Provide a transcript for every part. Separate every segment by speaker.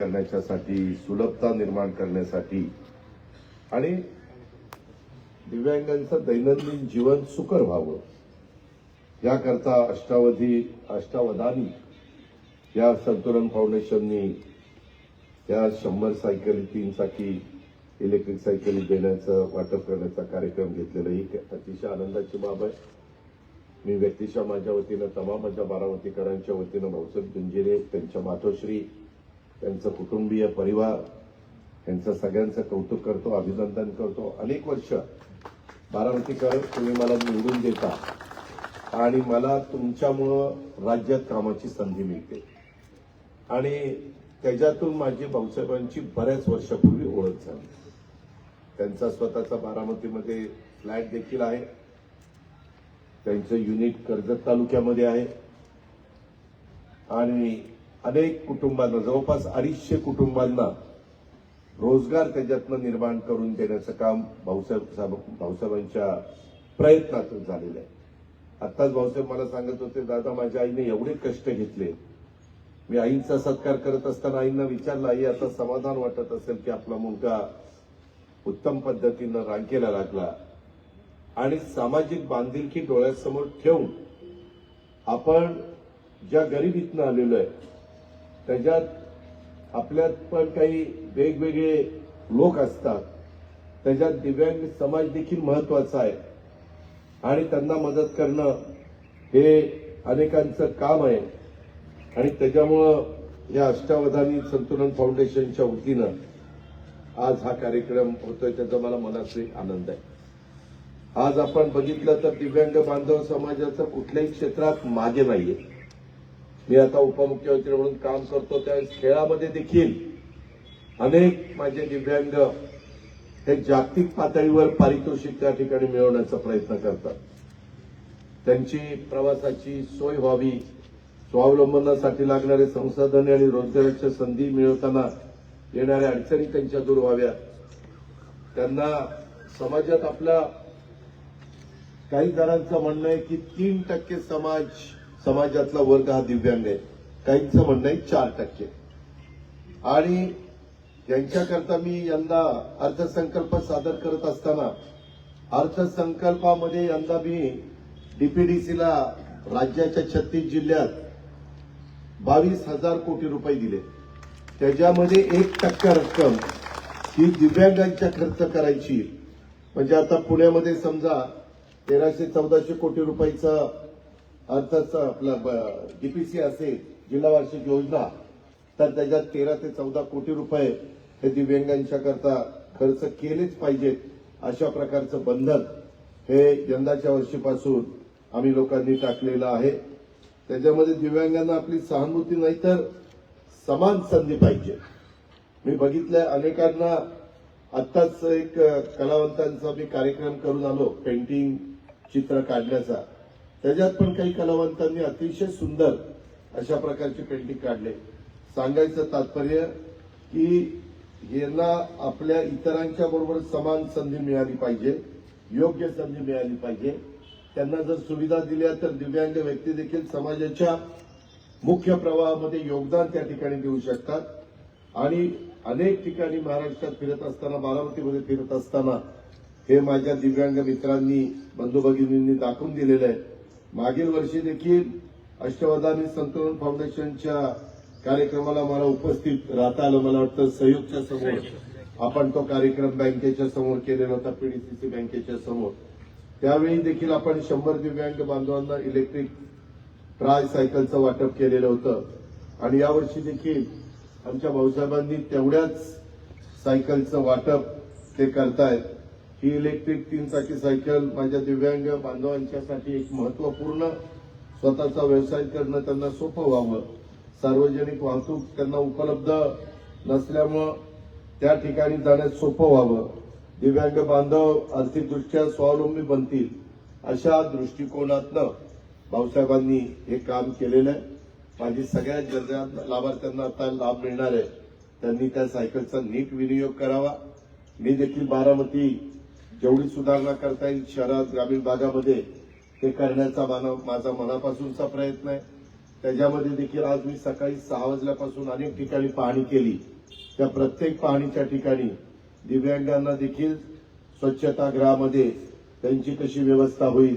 Speaker 1: करण्याच्यासाठी सुलभता निर्माण करण्यासाठी आणि दिव्यांगांचं दैनंदिन जीवन सुकर व्हावं. याकरता अष्टावधी अष्टावधानी या संतुलन फाउंडेशननी या शंभर सायकली तीन चाकी इलेक्ट्रिक सायकली देण्याचं वाटप करण्याचा कार्यक्रम घेतलेला ही अतिशय आनंदाची बाब आहे. मी व्यक्तिशः माझ्या वतीनं तमाम माझ्या बारामतीकरांच्या वतीनं भाऊसाहेब गुंजिरे त्यांच्या मातोश्री त्यांचं कुटुंबीय परिवार यांचं सगळ्यांचं कौतुक करतो अभिनंदन करतो. अनेक वर्ष बारामतीकर तुम्ही मला निवडून देता आणि मला तुमच्यामुळं राज्यात कामाची संधी मिळते. आणि त्याच्यातून माझी भाऊसाहेबांची बऱ्याच वर्षापूर्वी ओळख झाली. त्यांचा स्वतःचा बारामतीमध्ये फ्लॅट देखील आहे. त्यांचं युनिट कर्जत तालुक्यामध्ये आहे. आणि अनेक कुटुंबांना जवळपास अडीचशे कुटुंबांना रोजगार त्याच्यातनं निर्माण करून देण्याचं काम भाऊसाहेब भाऊसाहेबांच्या प्रयत्नातून झालेलं आहे. आत्ताच भाऊसाहेब मला सांगत होते दादा माझ्या आईने एवढे कष्ट घेतले. मी आईंचा सत्कार करत असताना आईंना विचारलं आई आता समाधान वाटत असेल की आपला मुलगा उत्तम पद्धतीनं रांकेला लागला आणि सामाजिक बांधिलकी डोळ्यासमोर ठेवून आपण ज्या गरिबीतनं आलेलो आहे त्याच्यात आपल्यात पण काही वेगवेगळे लोक असतात. त्याच्यात दिव्यांग समाज देखील महत्त्वाचा आहे. आणि त्यांना मदत करणं हे अनेकांचं काम आहे. आणि त्याच्यामुळं या अष्टावधानी संतुलन फाउंडेशनच्या वतीनं आज हा कार्यक्रम होतोय त्याचा मला मनाचे आनंद आहे. आज आपण बघितलं तर दिव्यांग बांधव समाजाचं कुठल्याही क्षेत्रात मागे नाहीये. मी आता उपमुख्यमंत्री म्हणून काम करतो त्यावेळेस खेळामध्ये देखील अनेक माझे दिव्यांग हे जागतिक पातळीवर पारितोषिक त्या ठिकाणी मिळवण्याचा प्रयत्न करतात. त्यांची प्रवासाची सोय व्हावी स्वावलंबनासाठी लागणारे संसाधने आणि रोजगाराच्या संधी मिळवताना येणाऱ्या अडचणी त्यांच्या दूर व्हाव्या त्यांना समाजात आपला काही जणांचं म्हणणं आहे की तीन टक्के समाज समाजातला वर्ग हा दिव्यांग आहे. काहींचं म्हणणं आहे चार टक्के. आणि यांच्याकरता मी यंदा अर्थसंकल्प सादर करत असताना अर्थसंकल्पामध्ये यंदा मी डीपीडीसीला राज्याच्या छत्तीस जिल्ह्यात बावीस हजार कोटी रुपये दिले. त्याच्यामध्ये एक टक्का रक्कम ही दिव्यांगांच्या खर्च करायची. म्हणजे आता पुण्यामध्ये समजा तेराशे चौदाशे कोटी रुपयाचा अर्थाचा आपला डीपीसी असेल जिल्हा वार्षिक योजना तर त्याच्यात तेरा ते चौदा कोटी रुपये हे दिव्यांगांच्या करता खर्च केलेच पाहिजेत अशा प्रकारचं बंधन हे यंदाच्या वर्षीपासून आम्ही लोकांनी टाकलेलं आहे. त्याच्यामध्ये दिव्यांगांना आपली सहानुभूती नाही तर समान संधी पाहिजे. मी बघितलंय अनेकांना आत्ताच एक कलावंतांचा मी कार्यक्रम करून आलो पेंटिंग चित्र काढण्याचा. त्याच्यात पण काही कलावंतांनी अतिशय सुंदर अशा प्रकारचे पेंटिंग काढले. सांगायचं तात्पर्य की यांना आपल्या इतरांच्या बरोबर समान संधी मिळाली पाहिजे योग्य संधी मिळाली पाहिजे. त्यांना जर सुविधा दिल्या तर दिव्यांग व्यक्ती देखील समाजाच्या मुख्य प्रवाहामध्ये योगदान त्या ठिकाणी देऊ शकतात. आणि अनेक ठिकाणी महाराष्ट्रात फिरत असताना बारामतीमध्ये फिरत असताना हे माझ्या दिव्यांग मित्रांनी बंधू भगिनींनी दाखवून दिलेलं आहे. मागील वर्षी देखील अष्टवधानी संतुलन फाउंडेशनच्या कार्यक्रमाला मला उपस्थित राहता आलं. मला वाटतं संयुक्तच्या समोर आपण तो कार्यक्रम बँकेच्या समोर केलेला होता पीडीसीसी बँकेच्या समोर. त्यावेळी देखील आपण शंभर दिव्यांग बांधवांना इलेक्ट्रिक ट्राय सायकलचं वाटप केलेलं होतं. आणि यावर्षी देखील आमच्या भाऊसाहेबांनी तेवढ्याच सायकलचं वाटप ते करतायत. ही इलेक्ट्रिक तीन चाकी सायकल माझ्या दिव्यांग बांधवांच्यासाठी एक महत्त्वपूर्ण स्वतःचा व्यवसाय करणं त्यांना सोपं व्हावं. सार्वजनिक वाहतूक त्यांना उपलब्ध नसल्यामुळं त्या ठिकाणी जाण्यास सोपं व्हावं. दिव्यांग बांधव आर्थिकदृष्ट्या स्वावलंबी बनतील अशा दृष्टिकोनातनं भाऊसाहेबांनी हे काम केलेलं आहे. माझी सगळ्या ज्या लाभार्थ्यांना आता लाभ मिळणार आहे. त्यांनी त्या सायकलचा नीट विनियोग करावा. मी देखील बारामती जेवढी सुधारणा करता येईल शहरात ग्रामीण भागामध्ये ते करण्याचा मानव माझा मनापासूनचा प्रयत्न आहे. त्याच्यामध्ये देखील आज मी सकाळी सहा वाजल्यापासून अनेक ठिकाणी पाहणी केली. त्या प्रत्येक पाहणीच्या ठिकाणी दिव्यांगांना देखील स्वच्छतागृहामध्ये त्यांची कशी व्यवस्था होईल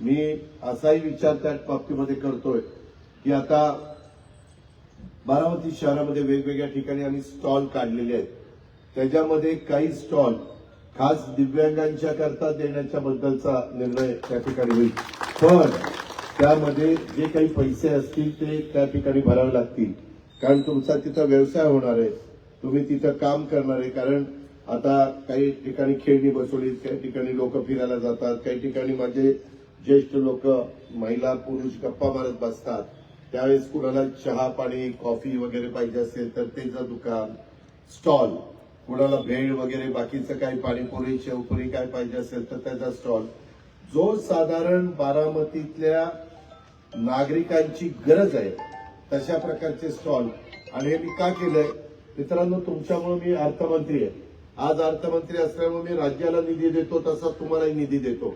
Speaker 1: मी असाही विचार त्या बाबतीमध्ये करतोय की आता बारामती शहरामध्ये वेगवेगळ्या ठिकाणी आम्ही स्टॉल काढलेले आहेत. त्याच्यामध्ये काही स्टॉल खास दिव्यांगांच्या करता देण्याच्या बद्दलचा निर्णय त्या ठिकाणी होईल. पण त्यामध्ये जे काही पैसे असतील ते त्या ठिकाणी भरावे लागतील. कारण तुमचा तिथं व्यवसाय होणार आहे. तुम्ही तिथं काम करणार आहे. कारण आता काही ठिकाणी खेळणी बसवली काही ठिकाणी लोक फिरायला जातात काही ठिकाणी माझे ज्येष्ठ लोक महिला पुरुष गप्पा मारत बसतात. त्यावेळेस कुणाला चहा पाणी कॉफी वगैरे पाहिजे असेल तर त्याचं दुकान स्टॉल कुणाला भेळ वगैरे बाकीचं काही पाणीपुरी शेवपुरी काय पाहिजे असेल तर त्याचा स्टॉल. जो साधारण बारामतीतल्या नागरिकांची गरज आहे तशा प्रकारचे स्टॉल. आणि हे मी का केलंय? मित्रांनो तुमच्यामुळे मी अर्थमंत्री आहे. आज अर्थमंत्री असल्यामुळे मी राज्याला निधी देतो तसा तुम्हालाही निधी देतो.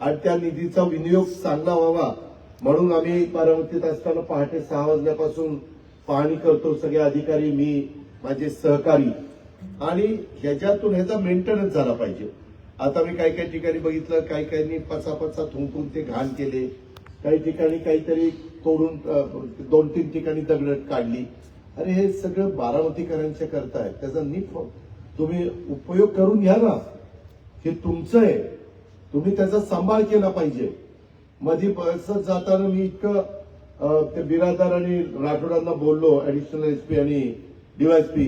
Speaker 1: आणि त्या निधीचा विनियोग चांगला व्हावा म्हणून आम्ही बारामतीत असताना पहाटे सहा वाजल्यापासून पाहणी करतो. सगळे अधिकारी मी माझे सहकारी आणि ह्याच्यातून ह्याचा मेंटेनन्स झाला पाहिजे. आता मी काही काही ठिकाणी बघितलं काही काहींनी पचा पचा थुंकून ते घाण केले. काही ठिकाणी काहीतरी तोडून दोन तीन ठिकाणी दगड काढली. अरे हे सगळं बारामतीकरांच्या करताय त्याचा नीट तुम्ही उपयोग करून घ्या ना. हे तुमचं आहे. तुम्ही त्याचा सांभाळ केला पाहिजे. मधी बसत जाताना मी इतकं ते बिरादार आणि राठोडांना बोललो ऍडिशनल एसपी आणि डीवायसपी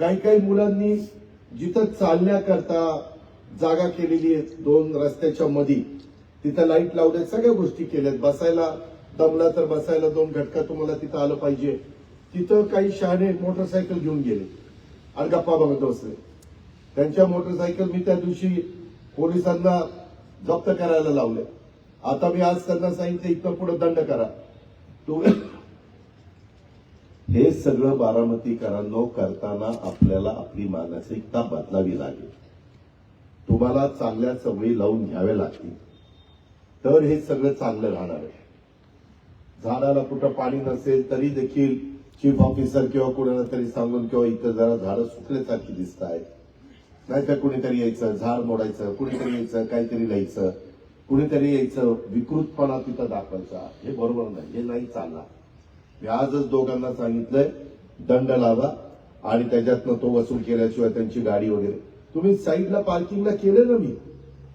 Speaker 1: काही काही मुलांनी जिथं चालण्याकरता जागा केलेली आहे दोन रस्त्याच्या मध्ये तिथं लाइट लावल्या सगळ्या गोष्टी केल्यात. बसायला दमला तर बसायला दोन घटका तुम्हाला तिथं आलं पाहिजे. तिथं काही शहाणे मोटरसायकल घेऊन गेले. आणि गप्पा बघत बसले. त्यांच्या मोटरसायकल मी त्या दिवशी पोलिसांना जप्त करायला लावले. आता मी आज त्यांना सांगितलं इथं पुढे दंड करा. तू हे सगळं बारामतीकरांनो करताना आपल्याला आपली मानसिकता बदलावी लागेल. तुम्हाला चांगल्या सवयी लावून घ्याव्या लागतील. तर हे सगळं चांगलं राहणार आहे. झाडाला कुठं पाणी नसेल तरी देखील चीफ ऑफिसर किंवा कुणाला तरी सांगून किंवा इथं जरा झाडं सुकल्यासारखी दिसत आहेत. नाहीतर कुणीतरी यायचं झाड मोडायचं कुणीतरी यायचं काहीतरी लिहायचं कुणीतरी यायचं विकृतपणा तिथं दाखवायचा. हे बरोबर नाही हे नाही चालणार. मी आजच दोघांना सांगितलंय दंड लावा आणि त्याच्यातनं तो वसूल केल्याशिवाय त्यांची गाडी वगैरे. तुम्ही साईडला पार्किंगला केलं ना मी.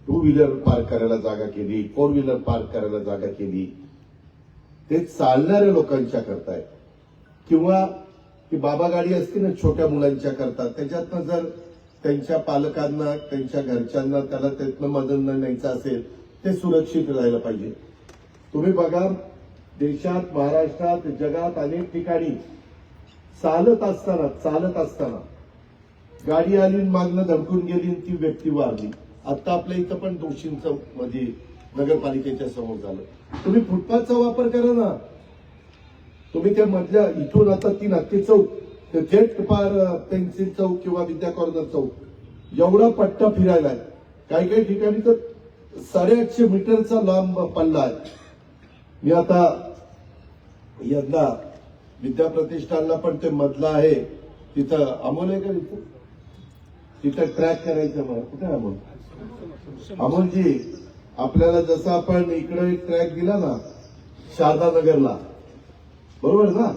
Speaker 1: टू व्हीलर पार्क करायला जागा केली फोर व्हीलर पार्क करायला जागा केली. ते चालणाऱ्या लोकांच्या करताय. किंवा ती बाबा गाडी असते ना छोट्या मुलांच्या करता त्याच्यातनं जर त्यांच्या पालकांना त्यांच्या घरच्यांना त्याला त्यातनं न न्यायचं असेल ते सुरक्षित राहायला पाहिजे. तुम्ही बघा देशात महाराष्ट्रात जगात अनेक ठिकाणी चालत असताना चालत असताना गाडी आली मागणं धडकून गेली आणि ती व्यक्ती वारली. आता आपल्या इथं पण दोषींचं म्हणजे नगरपालिकेच्या समोर झालं. तुम्ही फुटपाथचा वापर करा ना. तुम्ही त्या मधल्या इथून आता ती नाट्य चौक ते थेट पार पेन्सिल चौक किंवा विद्या कॉर्नर चौक एवढा पट्टा फिरायला आहे. काही काही ठिकाणी तर साडेआठशे मीटरचा लांब पल्ला आहे. मी आता यंदा विद्या प्रतिष्ठानला पण ते मधलं आहे. तिथं अमोल आहे का तिथं तिथं ट्रॅक करायचं मला. कुठे अमोल? अमोलजी आपल्याला जसं आपण इकडे एक ट्रॅक दिला ना शारदा नगरला बरोबर ना?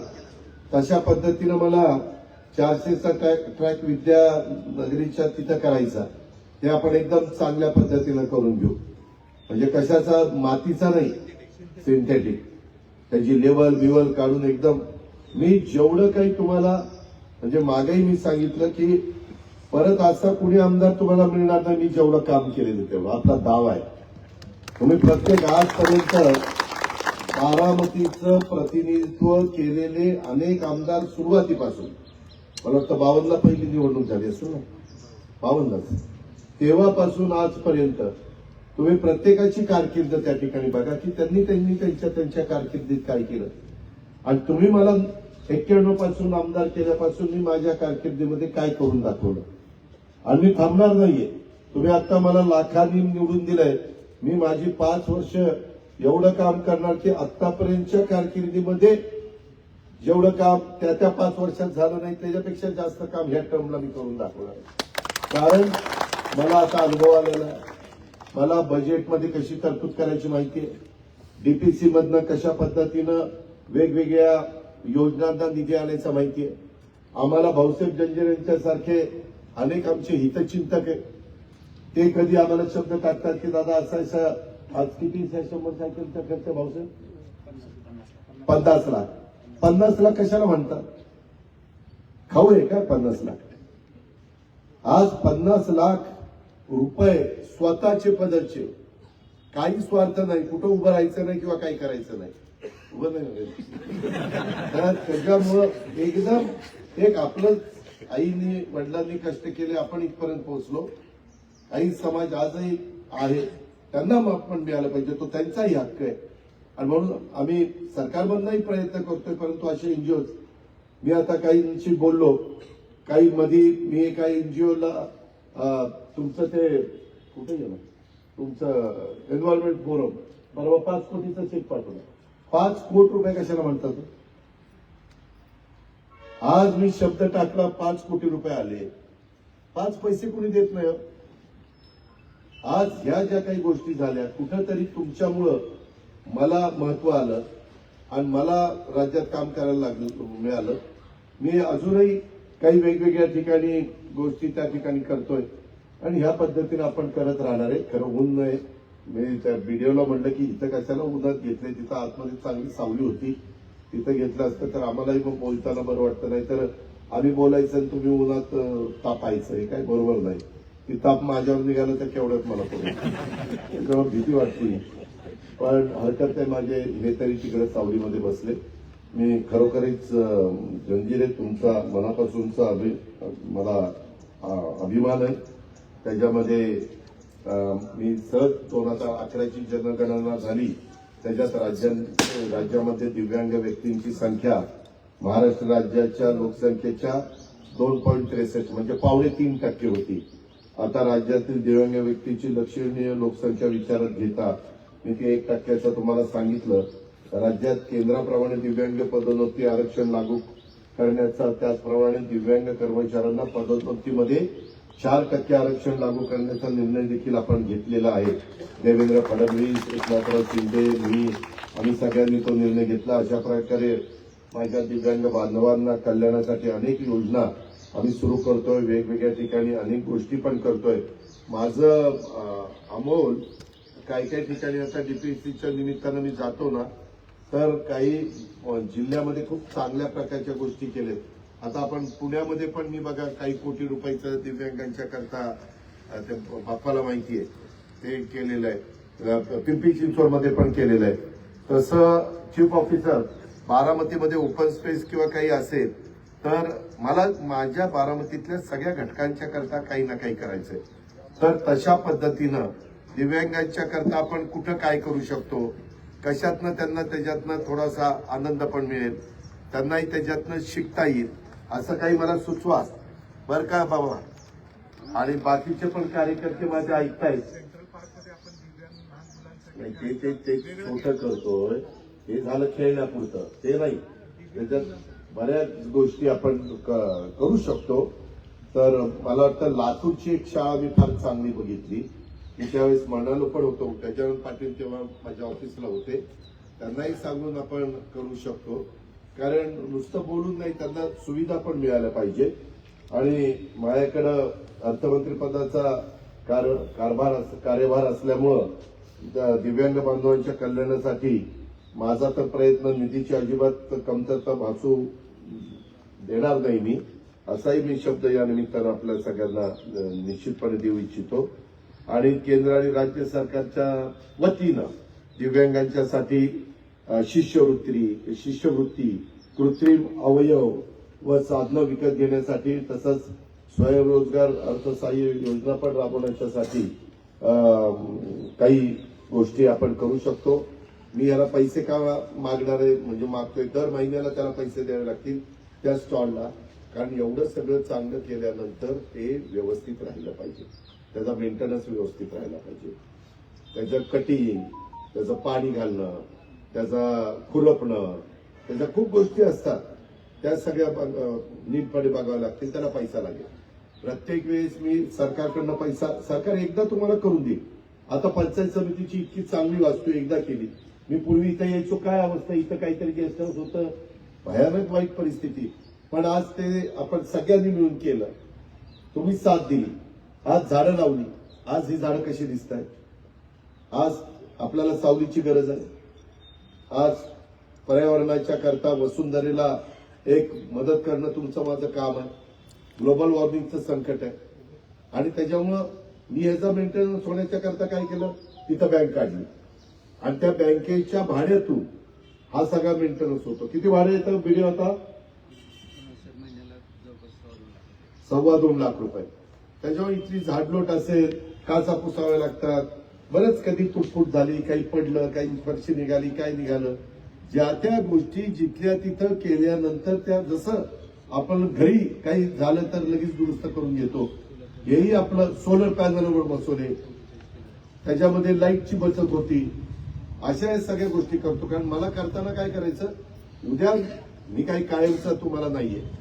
Speaker 1: तशा पद्धतीनं मला चारशेचा ट्रॅक ट्रॅक विद्या नगरीच्या तिथं करायचा. ते आपण एकदम चांगल्या पद्धतीनं करून घेऊ. म्हणजे कशाचा? मातीचा नाही. सिंथेटिक त्याची लेवल बिवल काढून एकदम. मी जेवढं काही तुम्हाला म्हणजे मागेही मी सांगितलं की परत असा कुणी आमदार तुम्हाला मिळणार नाही मी जेवढं काम केलेलं तेवढं. आपला दावा आहे. तुम्ही प्रत्येक आजपर्यंत बारामतीचं प्रतिनिधित्व केलेले अनेक आमदार सुरुवातीपासून. मला वाटतं बावनला पहिली निवडणूक झाली असेल ना? बावनलाच तेव्हापासून आजपर्यंत तुम्ही प्रत्येकाची कारकीर्द त्या ठिकाणी बघा की त्यांनी त्यांनी त्यांच्या त्यांच्या कारकिर्दीत काय केलं. आणि तुम्ही मला एक्क्याण्णवपासून आमदार केल्यापासून मी माझ्या कारकिर्दीमध्ये काय करून दाखवलं? आणि मी थांबणार नाहीये. तुम्ही आता मला लाखांनी निवडून दिलंय. मी माझी पाच वर्ष एवढं काम करणार की आतापर्यंतच्या कारकिर्दीमध्ये जेवढं काम त्या त्या पाच वर्षात झालं नाही त्याच्यापेक्षा जास्त काम ह्या टर्मला मी करून दाखवणार आहे. कारण मला असा अनुभव आलेला आहे. मला बजेटमध्ये कशी तरतूद करायची माहिती आहे डीपीसी मधनं कशा पद्धतीनं वेगवेगळ्या योजनांना निधी आणायचा माहिती आहे आम्हाला भाऊसाहेब जंजीर सारखे अनेक आमचे हितचिंतक आहे ते कधी आम्हाला शब्द टाकतात की दादा असा आज किती शंभर सायकलचा खर्च भाऊसाहेब? पन्नास लाख. पन्नास लाख कशाला म्हणतात? खाऊ आहे का पन्नास लाख? आज पन्नास लाख रुपये स्वतःचे पदरचे. काही स्वार्थ नाही कुठं उभं राहायचं नाही किंवा काही करायचं नाही. उभं नाही तर त्याच्यामुळं एकदम एक आपलं आईने वडिलांनी कष्ट केले आपण इथपर्यंत पोहोचलो. आई समाज आजही आहे. त्यांना माफ पण मिळालं पाहिजे. तो त्यांचाही हक्क आहे. आणि म्हणून आम्ही सरकारमधनही प्रयत्न करतोय परंतु असे एनजीओ मी आता काहींशी बोललो. काही मधी मी एका एनजीओला तुमचं ते कुठे गेलं? तुमचं एन्व्हायरमेंट फोरम परवा पाच कोटीचा चेक पाठवला. पाच कोटी रुपये कशाला म्हणतात? आज मी शब्द टाकला पाच कोटी रुपये आले. पाच पैसे कुणी देत नाही आज ह्या ज्या काही गोष्टी झाल्या कुठंतरी तुमच्यामुळं मला महत्त्व आलं आणि मला राज्यात काम करायला लागलं मिळालं. मी अजूनही काही वेगवेगळ्या ठिकाणी गोष्टी त्या ठिकाणी करतोय. आणि ह्या पद्धतीने आपण करत राहणार आहे. खरं ऊन नये मी त्या व्हिडिओला म्हणलं की इथं कशाला उन्हात घेतलंय? तिथं आतमध्ये चांगली सावली होती. तिथं घेतलं असतं तर आम्हालाही मग बोलताना बरं वाटतं. नाही तर आम्ही बोलायचं आणि तुम्ही उन्हात तापायचं हे काय बरोबर नाही. ती ताप माझ्यावर निघालं तर केवढ्यात मला पडेल? तेव्हा भीती वाटते. पण हरकत आहे माझे हे तरी तिकडे सावलीमध्ये बसले. मी खरोखरीच अं, जंजिरे तुमचा मनापासूनचा अभि मला अभिमान आहे. त्याच्यामध्ये मी सहज दोन हजार अकराची जनगणना झाली. त्याच्यात राज्यां राज्यामध्ये दिव्यांग व्यक्तींची संख्या महाराष्ट्र राज्याच्या लोकसंख्येच्या दोन पॉईंट त्रेसष्ट म्हणजे पावणे तीन टक्के होती. आता राज्यातील दिव्यांग व्यक्तीची लक्षणीय लोकसंख्या विचारात घेता मी ते एक टक्क्याचं तुम्हाला सांगितलं. राज्यात केंद्राप्रमाणे दिव्यांग पदोन्नती आरक्षण लागू करण्याचा त्याचप्रमाणे दिव्यांग कर्मचाऱ्यांना पदोन्नतीमध्ये चार टक्के आरक्षण लागू करण्याचा निर्णय देखील आपण घेतलेला आहे. देवेंद्र फडणवीस एकनाथराव शिंदे मी आम्ही सगळ्यांनी तो निर्णय घेतला. अशा प्रकारे माझ्या दिव्यांग बांधवांना कल्याणासाठी अनेक योजना आम्ही सुरू करतोय. वेगवेगळ्या ठिकाणी अनेक गोष्टी पण करतोय. माझं अमोल काही काही ठिकाणी आता डीपीसीच्या निमित्तानं मी जातो ना तर काही जिल्ह्यामध्ये खूप चांगल्या प्रकारच्या गोष्टी केल्यात आता आपण पुण्यामध्ये पण मी बघा काही कोटी रुपयाचं दिव्यांगांच्या करता ते बाप्पाला माहिती आहे. ते केलेलं आहे. पिंपरी चिंचवडमध्ये पण केलेलं आहे. तसं चीफ ऑफिसर बारामतीमध्ये ओपन स्पेस किंवा काही असेल तर मला माझ्या बारामतीतल्या सगळ्या घटकांच्या करता काही ना काही करायचंय. तर तशा पद्धतीनं दिव्यांगांच्या करता आपण कुठं काय करू शकतो? कशातनं त्यांना त्याच्यातनं थोडासा आनंद पण मिळेल त्यांनाही त्याच्यातनं शिकता येईल असं काही मला सुचवा. बरं का बाबा? आणि बाकीचे पण कार्यकर्ते माझे ऐकतायत.
Speaker 2: सेंट्रल
Speaker 1: नाही, ते ते ते करतोय. हे झालं खेळण्यापुरतं. ते नाही. त्याच्यात बऱ्याच गोष्टी आपण क- करू शकतो. तर मला वाटतं लातूरची एक शाळा मी फार चांगली बघितली. मी त्यावेळेस म्हणालो पण होतो. त्याच्यानंतर पाटील तेव्हा माझ्या ऑफिसला होते. त्यांनाही सांगून आपण करू शकतो. कारण नुसतं बोलून नाही त्यांना सुविधा पण मिळाल्या पाहिजे. आणि माझ्याकडं अर्थमंत्रीपदाचा कार कारभार अस- कार्यभार असल्यामुळं त्या दिव्यांग बांधवांच्या कल्याणासाठी माझा तर प्रयत्न निधीची अजिबात कमतरता भासू देणार नाही मी. असाही मी शब्द या निमित्तानं आपल्या सगळ्यांना निश्चितपणे देऊ इच्छितो. आणि केंद्र आणि राज्य सरकारच्या वतीनं दिव्यांगांच्यासाठी शिष्यवृत्ती शिष्यवृत्ती कृत्रिम अवयव व साधनं विकत घेण्यासाठी तसंच स्वयंरोजगार अर्थसहाय्य योजना पण राबवण्याच्यासाठी काही गोष्टी आपण करू शकतो. मी याला पैसे का मागणार आहे? म्हणजे मागतोय. दर महिन्याला त्याला पैसे द्यावे लागतील त्या स्टॉलला. कारण एवढं सगळं चांगलं केल्यानंतर ते व्यवस्थित राहिलं पाहिजे. त्याचा मेंटेनन्स व्यवस्थित राहिला पाहिजे. त्याचं कटिंग त्याचं पाणी घालणं त्याचा खुरपणं त्याच्या खूप गोष्टी असतात. त्या सगळ्या नीटपणे बघाव्या लागतील त्याला पैसा लागेल. प्रत्येक वेळेस मी सरकारकडनं पैसा सरकार एकदा तुम्हाला करून देईल. आता पंचायत समितीची इतकी चांगली वास्तू एकदा केली. मी पूर्वी इथं यायचो काय अवस्था? इथं काहीतरी गेस्ट हाऊस होतं. भयानक वाईट परिस्थिती. पण आज ते आपण सगळ्यांनी मिळून केलं. तुम्ही साथ दिली. आज झाडं लावली. आज ही झाडं कशी दिसत आहेत आज आपल्याला सावलीची गरज आहे. आज पर्यावरणाच्या करता वसुंधरेला एक मदत करणं तुमचं माझं काम आहे. ग्लोबल वॉर्मिंगचं संकट आहे. आणि त्याच्यामुळं मी ह्याचा मेंटेनन्स होण्याच्या करता काय केलं? तिथं बँक काढली. आणि त्या बँकेच्या भाड्यातून हा सगळा मेंटेनन्स होतो. किती भाडं येतं? व्हिडिओ होता सव्वा दोन लाख रुपये. त्याच्यावर इथली झाडलोट असेल काचा पुसाव्या लागतात. बरंच कधी तुटफूट झाली काही पडलं काही पक्षी निघाली काय निघालं. ज्या त्या गोष्टी जिथल्या तिथं केल्यानंतर त्या जसं आपण घरी काही झालं तर लगेच दुरुस्त करून घेतो. हेही आपलं सोलर पॅनलवर बसवले. त्याच्यामध्ये लाईटची बचत होती. अशा या सगळ्या गोष्टी करतो. कारण मला करताना काय करायचं? उद्या मी काही कायमचा तुम्हाला नाहीये.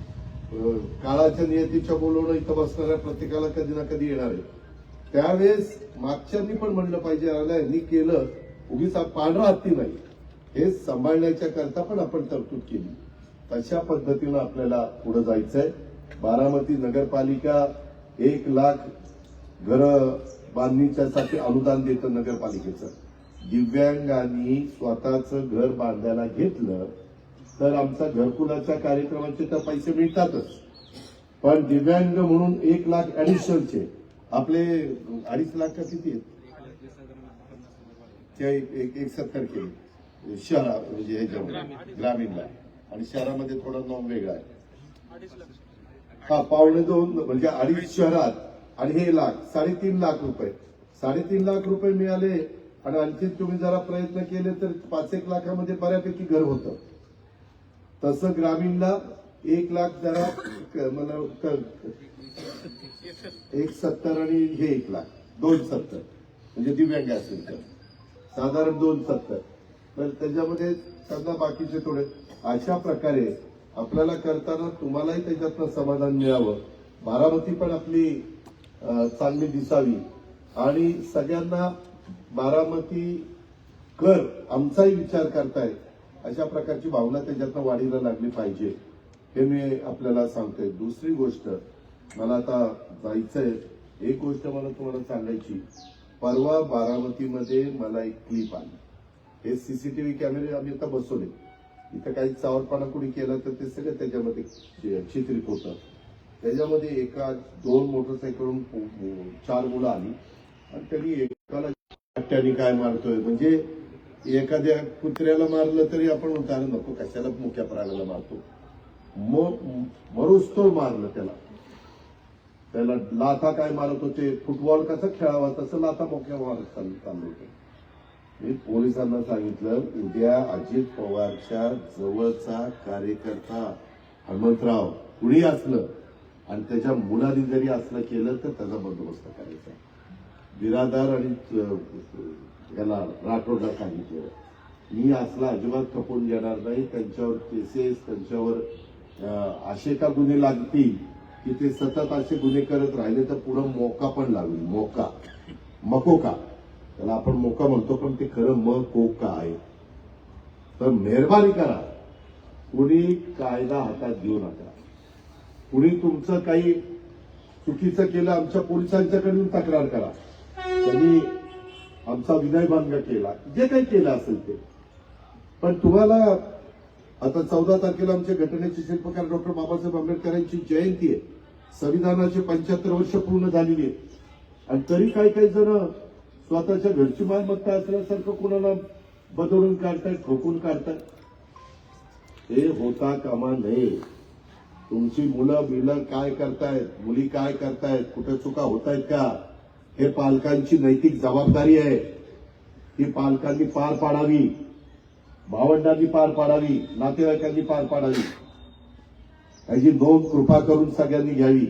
Speaker 1: काळाच्या नियतीच्या बोलवणं इथं बसणाऱ्या प्रत्येकाला कधी ना कधी येणार आहे. त्यावेळेस मागच्यांनी पण म्हणलं पाहिजे आला यांनी केलं उगीच पांढरा हत्ती नाही. हे सांभाळण्याच्या करता पण आपण तरतूद केली. तशा पद्धतीनं आपल्याला पुढे जायचंय. बारामती नगरपालिका एक लाख घर बांधणीच्यासाठी अनुदान देतं नगरपालिकेचं. दिव्यांगांनी स्वतःचं घर बांधायला घेतलं तर आमचा घरकुलाच्या कार्यक्रमाचे तर पैसे मिळतातच. पण दिव्यांग म्हणून एक लाख ऍडिशनलचे आपले अडीच लाख का किती आहेत? ते एक सत्तर केले शहरा म्हणजे ह्याच्यामध्ये ग्रामीणला. आणि शहरामध्ये थोडा नॉम वेगळा आहे. हा पावणे दोन म्हणजे अडीच शहरात. आणि हे लाख साडेतीन लाख रुपये. साडेतीन लाख रुपये मिळाले. आणि आणखी तुम्ही जरा प्रयत्न केले तर पाच एक लाखामध्ये बऱ्यापैकी घर होतं. तसं ग्रामीणला एक लाख जरा मला एक सत्तर आणि हे एक लाख दोन सत्तर. म्हणजे दिव्यांग असेल तर. साधारण दोन सत्तर. तर त्याच्यामध्ये त्यांना बाकीचे थोडे. अशा प्रकारे आपल्याला करताना तुम्हालाही त्याच्यातनं समाधान मिळावं. बारामती पण आपली चांगली दिसावी. आणि सगळ्यांना बारामती कर आमचाही विचार करताय अशा प्रकारची भावना त्याच्यातनं वाढीला लागली पाहिजे हे मी आपल्याला सांगतोय. दुसरी गोष्ट मला आता जायचंय एक गोष्ट मला तुम्हाला सांगायची. परवा बारामतीमध्ये मला एक क्लिप आली. हे सीसीटीव्ही कॅमेरे आम्ही आता बसवले. इथं काही चावरपणा कुणी केला तर ते सगळं त्याच्यामध्ये चित्रित होतं. त्याच्यामध्ये एका दोन मोटरसायकलवरून चार मुलं आली. आणि त्यांनी एकाला काय मारतोय? म्हणजे एखाद्या कुत्र्याला मारलं तरी आपण उतार नको कशाला मुख्या प्राण्याला मारतो? मरुस तो मारलं त्याला. त्याला लाथा काय मारत होते? फुटबॉल कसं खेळावा? तसं लाथा मोक्या मारत चाल- चाललं होतं. मी पोलिसांना सांगितलं उद्या अजित पवारच्या जवळचा कार्यकर्ता हनुमंतराव कुणी असलं आणि त्याच्या मुलाने जरी असलं केलं तर त्याचा बंदोबस्त करायचा बिरादार आणि याला राठोडला सांगितलं. मी असला अजिबात खपून घेणार नाही त्यांच्यावर केसेस त्यांच्यावर असे का गुन्हे लागतील की ते सतत असे गुन्हे करत राहिले तर पुढं मोका पण लागेल. मोका. मकोका त्याला आपण मोका म्हणतो पण ते खरं म कोका आहे? तर मेहरबानी करा. कुणी कायदा हातात घेऊ नका. कुणी तुमचं काही चुकीचं केलं आमच्या पोलिसांच्याकडून तक्रार करा. त्यांनी आमचा विनयभंग केला. जे काही केलं असेल ते. पण तुम्हाला आता चौदा तारखेला आमच्या घटनेचे शिल्पकार डॉक्टर बाबासाहेब आंबेडकरांची जयंती आहे. संविधानाचे पंच्याहत्तर वर्ष पूर्ण झालेली आहे. आणि तरी काही काही जण स्वतःच्या घरची मालमत्ता असल्यासारखं कुणाला बदलून काढतायत ठोकून काढतायत. हे होता कामा नये. तुमची मुलं बिलं काय करतायत मुली काय करतायत कुठे चुका होत आहेत का? हे पालकांची नैतिक जबाबदारी आहे. ती पालकांनी पार पाडावी. भावंडांनी पार पाडावी. नातेवाईकांनी पार पाडावी. याची नोंद कृपा करून सगळ्यांनी घ्यावी.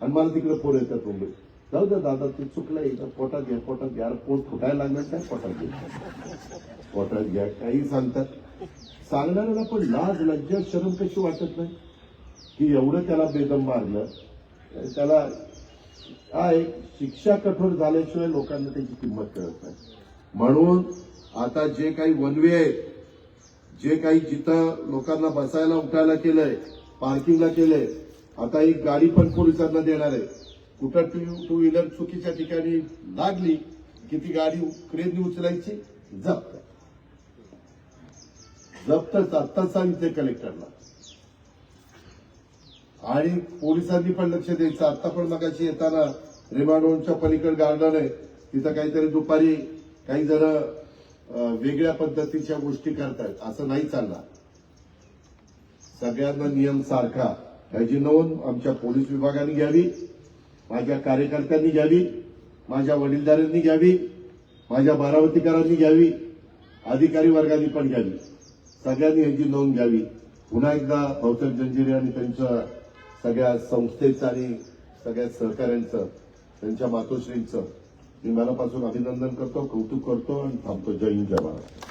Speaker 1: आणि मला तिकडे फोन येतात मुंबई जाऊ द्या दादा ते चुकलंय तर पोटात घ्या पोटात घ्या. पोट फुटायला लागणार काय पोटात घ्या. पोटात घ्या काही सांगतात. सांगणाऱ्याला पण लाज लज्जा शरम कशी वाटत नाही? की एवढं त्याला बेदम मारलं त्याला काय शिक्षा कठोर झाल्याशिवाय लोकांना त्याची किंमत कळत नाही. म्हणून आता जे काही वनवे आहे जे काही जिथं लोकांना बसायला उठायला केलंय पार्किंगला केलंय आता एक गाडी पण पोलिसांना देणार आहे. कुठं टू टू व्हीलर चुकीच्या ठिकाणी लागली की ती गाडी क्रेननी उचलायची? जप्त. जप्तच आत्ताच सांगितले कलेक्टरला आणि पोलिसांनी पण लक्ष द्यायचं. आता पण मगाशी येताना रेमाडोनच्या पलीकड गार्डन आहे. तिथं काहीतरी दुपारी काही जण वेगळ्या पद्धतीच्या गोष्टी करतायत. असं नाही चालणार. सगळ्यांना नियम सारखा. याची नोंद आमच्या पोलीस विभागाने घ्यावी. माझ्या कार्यकर्त्यांनी घ्यावी. माझ्या वडीलधाऱ्यांनी घ्यावी. माझ्या बारामतीकरांनी घ्यावी. अधिकारी वर्गाने पण घ्यावी. सगळ्यांनी यांची नोंद घ्यावी. पुन्हा एकदा भाऊसाहेब जंजिरे आणि त्यांच्या सगळ्या संस्थेचं आणि सगळ्या सहकाऱ्यांचं त्यांच्या मातोश्रींचं मी मनापासून अभिनंदन करतो कौतुक करतो आणि थांबतो. जय हिंद जय महाराष्ट्र